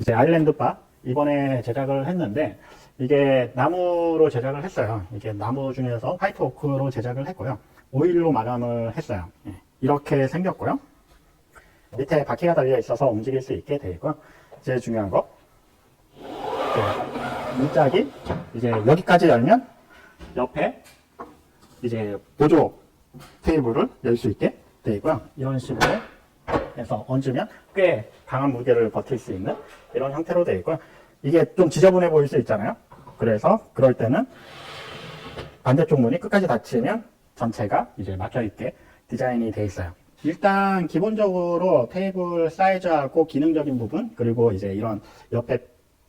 이제 아일랜드 바 이번에 제작을 했는데 이게 나무로 제작을 했어요. 이게 나무 중에서 화이트 오크로 제작을 했고요. 오일로 마감을 했어요. 예, 이렇게 생겼고요. 밑에 바퀴가 달려 있어서 움직일 수 있게 되어 있고요. 제일 중요한 거 문짝이 이제 여기까지 열면 옆에 이제 보조 테이블을 열 수 있게 되어 있고요. 이런 식으로 해서 얹으면 꽤 강한 무게를 버틸 수 있는 이런 형태로 되어 있고요. 이게 좀 지저분해 보일 수 있잖아요. 그래서 그럴 때는 반대쪽 문이 끝까지 닫히면 전체가 이제 막혀 있게 디자인이 되어 있어요. 일단 기본적으로 테이블 사이즈하고 기능적인 부분 그리고 이제 이런 옆에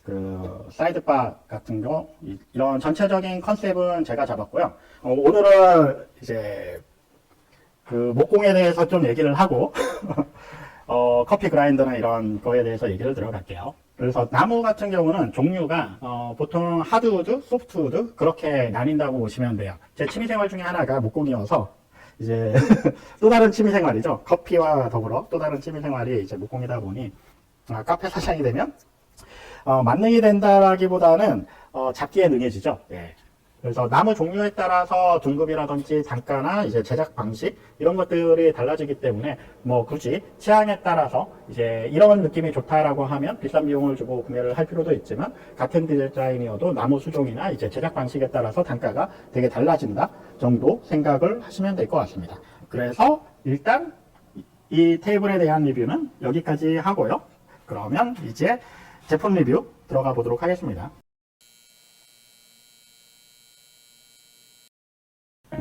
그 사이드바 같은 거 이- 이런 전체적인 컨셉은 제가 잡았고요. 어, 오늘은 이제 그 목공에 대해서 좀 얘기를 하고 어, 커피 그라인더나 이런 거에 대해서 얘기를 들어갈게요. 그래서 나무 같은 경우는 종류가 어, 보통 하드우드, 소프트우드 그렇게 나뉜다고 보시면 돼요. 제 취미생활 중에 하나가 목공이어서 이제 또 다른 취미생활이죠. 커피와 더불어 또 다른 취미생활이 이제 목공이다 보니 아, 카페 사장이 되면 어, 만능이 된다라기보다는 어, 잡기에 능해지죠. 예. 그래서 나무 종류에 따라서 등급이라든지 단가나 이제 제작 방식 이런 것들이 달라지기 때문에 뭐 굳이 취향에 따라서 이제 이런 느낌이 좋다라고 하면 비싼 비용을 주고 구매를 할 필요도 있지만 같은 디자인이어도 나무 수종이나 이제 제작 방식에 따라서 단가가 되게 달라진다 정도 생각을 하시면 될 것 같습니다. 그래서 일단 이- 이 테이블에 대한 리뷰는 여기까지 하고요. 그러면 이제 제품 리뷰 들어가 보도록 하겠습니다.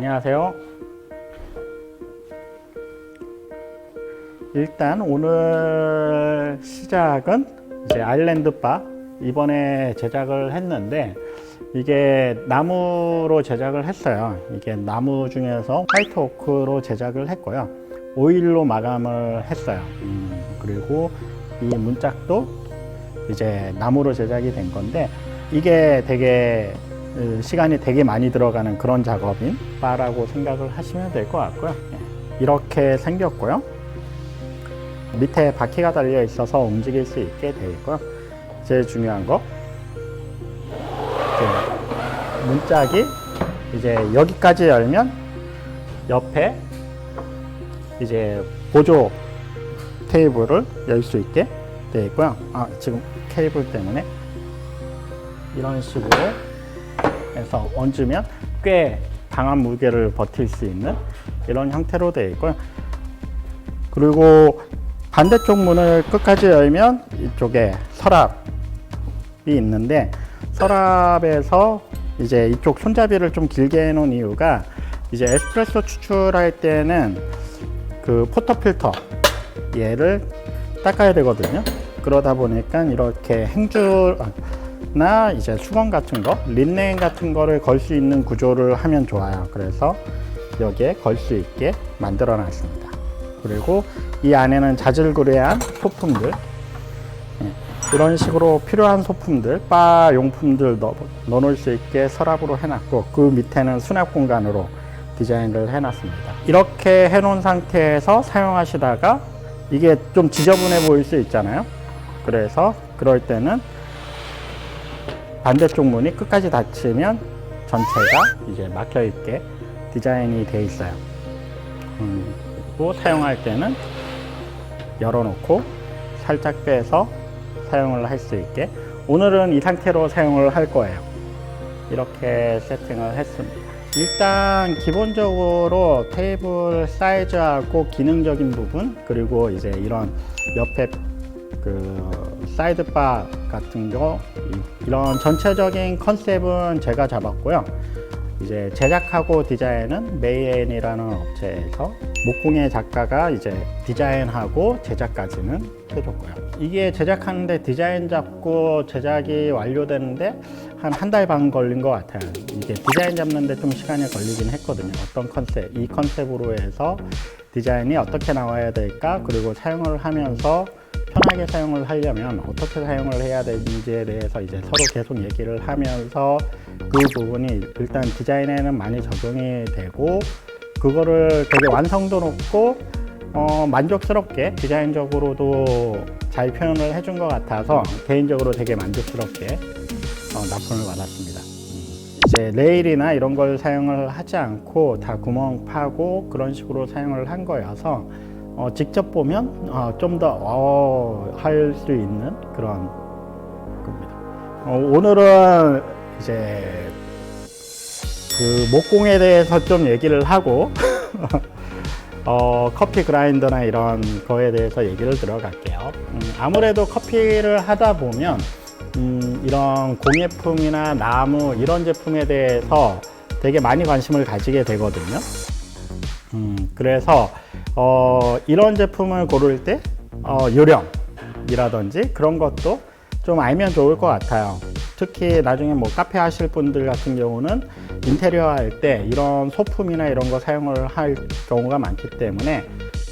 안녕하세요. 일단 오늘 시작은 이제 아일랜드 바 이번에 제작을 했는데 이게 나무로 제작을 했어요. 이게 나무 중에서 화이트 오크로 제작을 했고요. 오일로 마감을 했어요. 음, 그리고 이 문짝도 이제 나무로 제작이 된 건데 이게 되게 어, 시간이 되게 많이 들어가는 그런 작업인 바라고 생각을 하시면 될 것 같고요. 예, 이렇게 생겼고요. 밑에 바퀴가 달려 있어서 움직일 수 있게 되어 있고요. 제일 중요한 거 문짝이 이제 여기까지 열면 옆에 이제 보조 테이블을 열 수 있게 되어 있고요. 아, 지금 케이블 때문에 이런 식으로 해서 얹으면 꽤 강한 무게를 버틸 수 있는 이런 형태로 되어 있고요. 그리고 반대쪽 문을 끝까지 열면 이쪽에 서랍이 있는데 서랍에서 이제 이쪽 손잡이를 좀 길게 해놓은 이유가 이제 에스프레소 추출할 때는 그 포터 필터 얘를 닦아야 되거든요. 그러다 보니까 이렇게 행주 나 이제 수건 같은 거, 린넨 같은 거를 걸 수 있는 구조를 하면 좋아요. 그래서 여기에 걸 수 있게 만들어 놨습니다. 그리고 이 안에는 자질구레한 소품들, 예, 이런 식으로 필요한 소품들, 바 용품들 넣어, 넣어놓을 수 있게 서랍으로 해놨고 그 밑에는 수납 공간으로 디자인을 해놨습니다. 이렇게 해놓은 상태에서 사용하시다가 이게 좀 지저분해 보일 수 있잖아요. 그래서 그럴 때는 반대쪽 문이 끝까지 닫히면 전체가 이제 막혀 있게 디자인이 돼 있어요. 음, 그리고 사용할 때는 열어놓고 살짝 빼서 사용을 할 수 있게 오늘은 이 상태로 사용을 할 거예요. 이렇게 세팅을 했습니다. 일단 기본적으로 테이블 사이즈하고 기능적인 부분 그리고 이제 이런 옆에 그 사이드바 같은 거 이- 이런 전체적인 컨셉은 제가 잡았고요. 이제 제작하고 디자인은 메이엔이라는 업체에서 목공의 작가가 이제 디자인하고 제작까지는 해줬고요. 이게 제작하는데 디자인 잡고 제작이 완료되는데 한 한 달 반 걸린 것 같아요. 이게 디자인 잡는데 좀 시간이 걸리긴 했거든요. 어떤 컨셉, 이 컨셉으로 해서 디자인이 어떻게 나와야 될까, 그리고 사용을 하면서 편하게 사용을 하려면 어떻게 사용을 해야 되는지에 대해서 이제 서로 계속 얘기를 하면서 그 부분이 일단 디자인에는 많이 적용이 되고 그거를 되게 완성도 높고 어, 만족스럽게 디자인적으로도 잘 표현을 해준 것 같아서 개인적으로 되게 만족스럽게 어, 납품을 받았습니다. 음. 이제 레일이나 이런 걸 사용을 하지 않고 다 구멍 파고 그런 식으로 사용을 한 거여서 어, 직접 보면 어, 좀더 어, 할수 있는 그런 겁니다. 어, 오늘은 이제 그 목공에 대해서 좀 얘기를 하고 어, 커피 그라인더나 이런 거에 대해서 얘기를 들어갈게요. 음, 아무래도 커피를 하다 보면 음, 이런 공예품이나 나무 이런 제품에 대해서 되게 많이 관심을 가지게 되거든요. 음, 그래서 어, 이런 제품을 고를 때 어, 요령이라든지 그런 것도 좀 알면 좋을 것 같아요. 특히 나중에 뭐 카페 하실 분들 같은 경우는 인테리어 할 때 이런 소품이나 이런 거 사용을 할 경우가 많기 때문에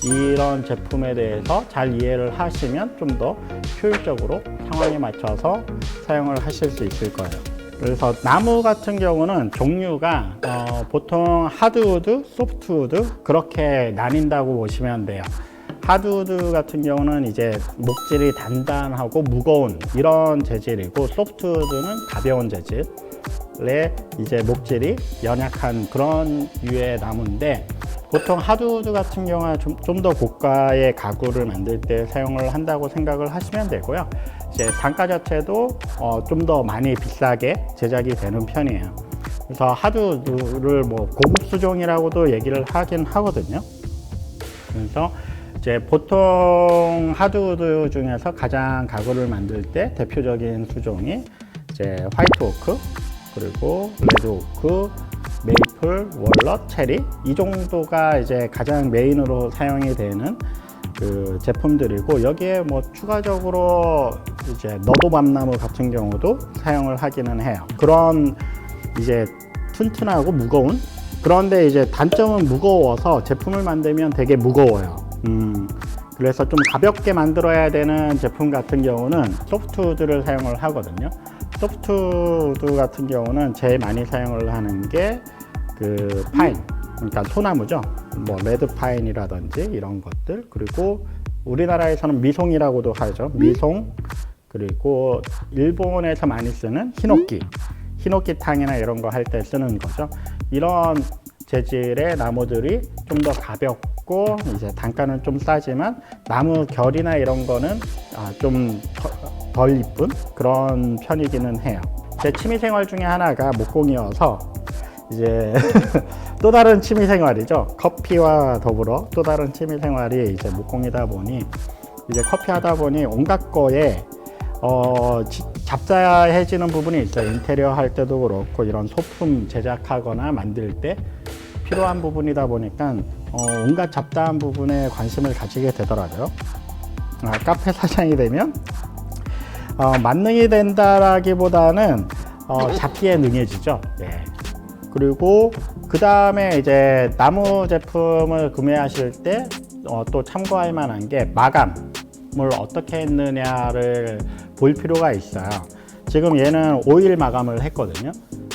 이런 제품에 대해서 잘 이해를 하시면 좀 더 효율적으로 상황에 맞춰서 사용을 하실 수 있을 거예요. 그래서 나무 같은 경우는 종류가 어, 보통 하드우드, 소프트우드 그렇게 나뉜다고 보시면 돼요. 하드우드 같은 경우는 이제 목질이 단단하고 무거운 이런 재질이고 소프트우드는 가벼운 재질 의 이제 목질이 연약한 그런 유의 나무인데 보통 하드우드 같은 경우는 좀 더 고가의 가구를 만들 때 사용을 한다고 생각을 하시면 되고요. 이제 단가 자체도 어, 좀 더 많이 비싸게 제작이 되는 편이에요. 그래서 하드우드를 뭐 고급 수종이라고도 얘기를 하긴 하거든요. 그래서 이제 보통 하드우드 중에서 가장 가구를 만들 때 대표적인 수종이 이제 화이트 오크 그리고 레드 오크, 메이플, 월넛, 체리 이 정도가 이제 가장 메인으로 사용이 되는 그 제품들이고 여기에 뭐 추가적으로 이제 너도밤나무 같은 경우도 사용을 하기는 해요. 그런 이제 튼튼하고 무거운 그런데 이제 단점은 무거워서 제품을 만들면 되게 무거워요. 음, 그래서 좀 가볍게 만들어야 되는 제품 같은 경우는 소프트우드를 사용을 하거든요. 소프트 우드 같은 경우는 제일 많이 사용을 하는 게 그 파인, 그러니까 소나무죠. 뭐 레드 파인이라든지 이런 것들 그리고 우리나라에서는 미송이라고도 하죠. 미송 그리고 일본에서 많이 쓰는 히노키, 히노키 탕이나 이런 거 할 때 쓰는 거죠. 이런 재질의 나무들이 좀 더 가볍고 이제 단가는 좀 싸지만 나무 결이나 이런 거는 아, 좀 덜 이쁜 그런 편이기는 해요. 제 취미 생활 중에 하나가 목공이어서 이제 또 다른 취미 생활이죠. 커피와 더불어 또 다른 취미 생활이 이제 목공이다 보니 이제 커피 하다 보니 온갖 거에 어, 지- 잡자해지는 부분이 있어요. 인테리어 할 때도 그렇고 이런 소품 제작하거나 만들 때 필요한 부분이다 보니까 어, 온갖 잡다한 부분에 관심을 가지게 되더라고요. 아, 카페 사장이 되면 어, 만능이 된다라기보다는 어, 잡기에 능해지죠. 네. 그리고 그 다음에 이제 나무 제품을 구매하실 때 어, 또 참고할 만한 게 마감을 어떻게 했느냐를 볼 필요가 있어요. 지금 얘는 오일 마감을 했거든요.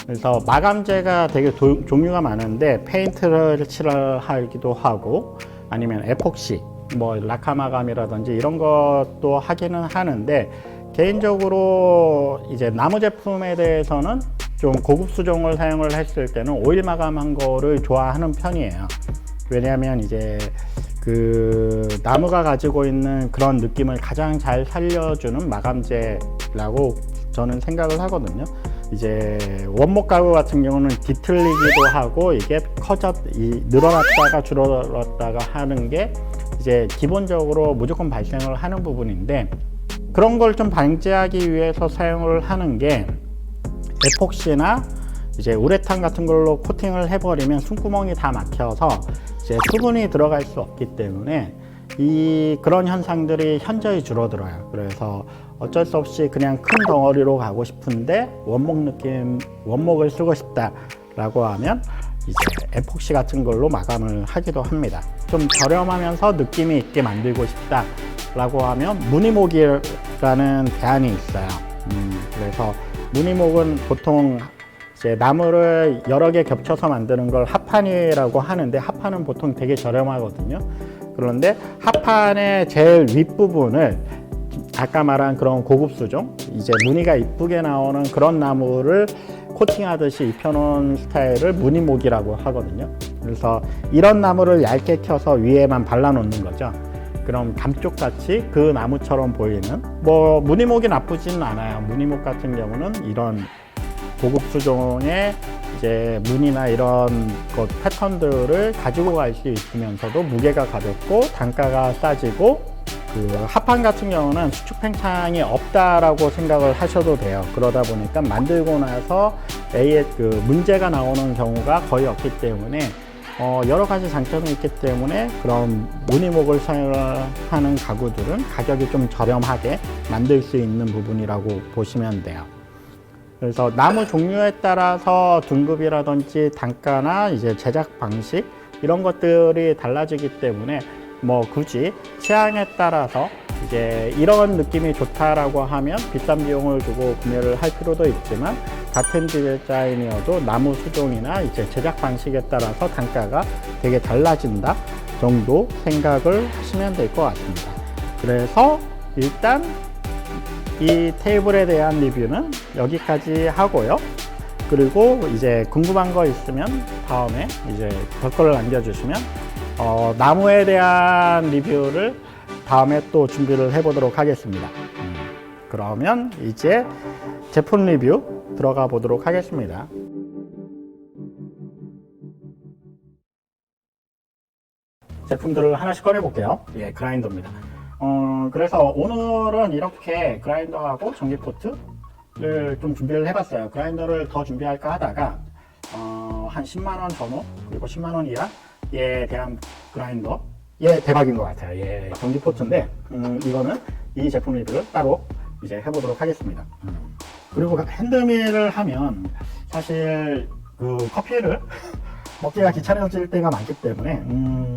그래서 마감제가 되게 도- 종류가 많은데 페인트를 칠하기도 하고 아니면 에폭시, 뭐 라카 마감이라든지 이런 것도 하기는 하는데 개인적으로 이제 나무 제품에 대해서는 좀 고급 수종을 사용을 했을 때는 오일 마감한 거를 좋아하는 편이에요. 왜냐하면 이제 그 나무가 가지고 있는 그런 느낌을 가장 잘 살려주는 마감제라고 저는 생각을 하거든요. 이제 원목 가구 같은 경우는 뒤틀리기도 하고 이게 커졌 이 늘어났다가 줄어들었다가 하는 게 이제 기본적으로 무조건 발생을 하는 부분인데 그런 걸 좀 방지하기 위해서 사용을 하는 게 에폭시나 이제 우레탄 같은 걸로 코팅을 해버리면 숨구멍이 다 막혀서 이제 수분이 들어갈 수 없기 때문에 이 그런 현상들이 현저히 줄어들어요. 그래서 어쩔 수 없이 그냥 큰 덩어리로 가고 싶은데 원목 느낌 원목을 쓰고 싶다라고 하면 이제 에폭시 같은 걸로 마감을 하기도 합니다. 좀 저렴하면서 느낌이 있게 만들고 싶다 라고 하면 무늬목이라는 대안이 있어요. 음, 그래서 무늬목은 보통 나무를 여러 개 겹쳐서 만드는 걸 합판이라고 하는데 합판은 보통 되게 저렴하거든요. 그런데 합판의 제일 윗부분을 아까 말한 그런 고급 수종 이제 무늬가 이쁘게 나오는 그런 나무를 코팅하듯이 입혀놓은 스타일을 무늬목이라고 하거든요. 그래서 이런 나무를 얇게 켜서 위에만 발라놓는 거죠. 그럼 감쪽같이 그 나무처럼 보이는 뭐 무늬목이 나쁘지는 않아요. 무늬목 같은 경우는 이런 고급 수종의 이제 무늬나 이런 것 패턴들을 가지고 갈 수 있으면서도 무게가 가볍고 단가가 싸지고 그 합판 같은 경우는 수축 팽창이 없다라고 생각을 하셔도 돼요. 그러다 보니까 만들고 나서 A에 그 문제가 나오는 경우가 거의 없기 때문에 어 여러 가지 장점이 있기 때문에 그런 무늬목을 사용하는 가구들은 가격이 좀 저렴하게 만들 수 있는 부분이라고 보시면 돼요. 그래서 나무 종류에 따라서 등급이라든지 단가나 이제 제작 방식 이런 것들이 달라지기 때문에 뭐 굳이 취향에 따라서 이제 이런 느낌이 좋다라고 하면 비싼 비용을 주고 구매를 할 필요도 있지만 같은 디자인이어도 나무 수종이나 이제 제작 방식에 따라서 단가가 되게 달라진다 정도 생각을 하시면 될 것 같습니다. 그래서 일단 이 테이블에 대한 리뷰는 여기까지 하고요. 그리고 이제 궁금한 거 있으면 다음에 이제 댓글을 남겨주시면 어, 나무에 대한 리뷰를 다음에 또 준비를 해보도록 하겠습니다. 음, 그러면 이제 제품 리뷰 들어가 보도록 하겠습니다. 제품들을 하나씩 꺼내 볼게요. 예, 그라인더입니다. 어, 그래서 오늘은 이렇게 그라인더하고 전기 포트를 좀 준비를 해봤어요. 그라인더를 더 준비할까 하다가 어, 한 10만 원 전후 그리고 10만 원 이하에 대한 그라인더 예 대박인 것 같아요. 예 전기 포트인데 음, 이거는 이 제품 리뷰를 따로 이제 해보도록 하겠습니다. 음. 그리고 핸드밀을 하면 사실 그 커피를 먹기가 귀찮아질 때가 많기 때문에 음,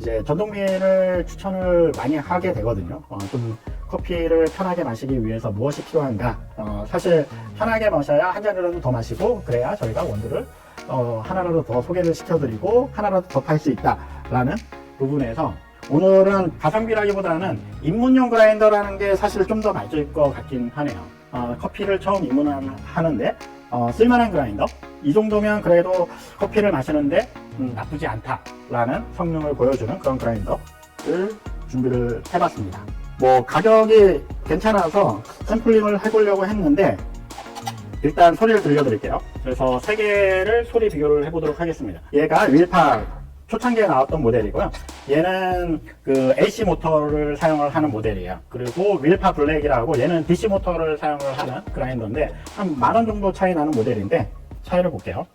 이제 전동밀을 추천을 많이 하게 되거든요. 어, 좀 커피를 편하게 마시기 위해서 무엇이 필요한가? 어, 사실 편하게 마셔야 한 잔이라도 더 마시고 그래야 저희가 원두를 어, 하나라도 더 소개를 시켜드리고 하나라도 더 팔 수 있다라는 부분에서 오늘은 가성비라기보다는 입문용 그라인더라는 게 사실 좀 더 맞을 것 같긴 하네요. 어, 커피를 처음 입문하는데 어, 쓸만한 그라인더 이 정도면 그래도 커피를 마시는데 음, 나쁘지 않다라는 성능을 보여주는 그런 그라인더를 준비를 해봤습니다. 뭐 가격이 괜찮아서 샘플링을 해보려고 했는데 일단 소리를 들려드릴게요. 그래서 세 개를 소리 비교를 해보도록 하겠습니다. 얘가 윌파 초창기에 나왔던 모델이고요. 얘는 그 AC 모터를 사용을 하는 모델이에요. 그리고 윌파 블랙이라고 얘는 DC 모터를 사용을 하는 그라인더인데 한 만 원 정도 차이 나는 모델인데 차이를 볼게요.